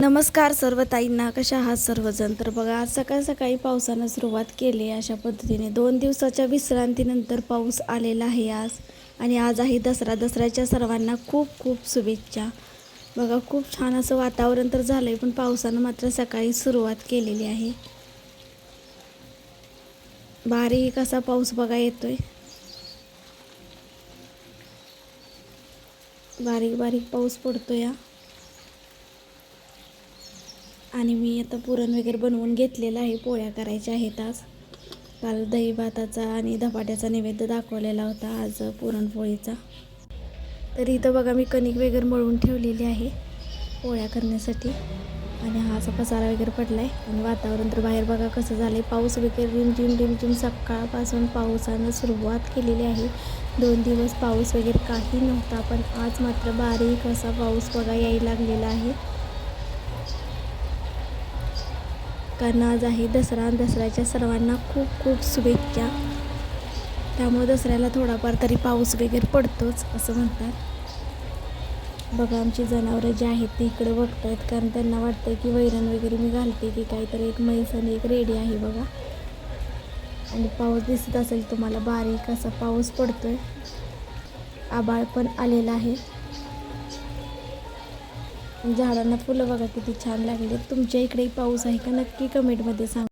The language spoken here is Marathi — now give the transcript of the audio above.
नमस्कार सर्व ताईंना कशा आहात सर्वजण? तर बघा आज सकाळ सकाळी पावसानं सुरुवात केली अशा पद्धतीने. दोन दिवसाच्या विश्रांतीनंतर पाऊस आलेला आहे आज. आणि आज आहे दसरा. दसऱ्याच्या सर्वांना खूप खूप शुभेच्छा. बघा खूप छान असं वातावरण तर झालं आहे पण पावसानं मात्र सकाळी सुरुवात केलेली आहे. बारीक असा पाऊस बघा येतोय. बारीक बारीक पाऊस पडतो या आणि मी आता पुरण वगैरे बनवून घेतलेलं आहे. पोळ्या करायच्या आहेत आज. काल दही भाताचा आणि धपाट्याचा नैवेद्य दाखवलेला होता आज पुरणपोळीचा. तर इथं बघा मी कणिक वगैरे मळून ठेवलेली आहे पोळ्या करण्यासाठी. आणि हा असा पसारा वगैरे पडला आहे आणि वातावरण तर बाहेर बघा कसं झालं आहे पाऊस वगैरे रिमझिम रिमझिम सकाळपासून पावसानं सुरुवात केलेली आहे. दोन दिवस पाऊस वगैरे काही नव्हता पण आज मात्र बारीक असा पाऊस बघा यायला लागलेला आहे. कारण आज आहे दसरा दसऱ्याच्या सर्वांना खूप खूप शुभेच्छा. त्यामुळे दसऱ्याला थोडाफार तरी पाऊस वगैरे पडतोच असं म्हणतात. बघा आमची जनावरं जी आहेत ती इकडे बघतायत कारण त्यांना वाटतं की वैरण वगैरे मी घालते की काहीतरी एक म्हैस आणि एक रेडी आहे बघा. आणि पाऊस दिसत असेल तुम्हाला बारीक असा पाऊस पडतोय. आबाळ पण आलेला आहे. झाडांना फुलं बघा किती छान लागले तुमच्या इकडे पाऊस आहे का? नक्की कमेंटमध्ये सांगा.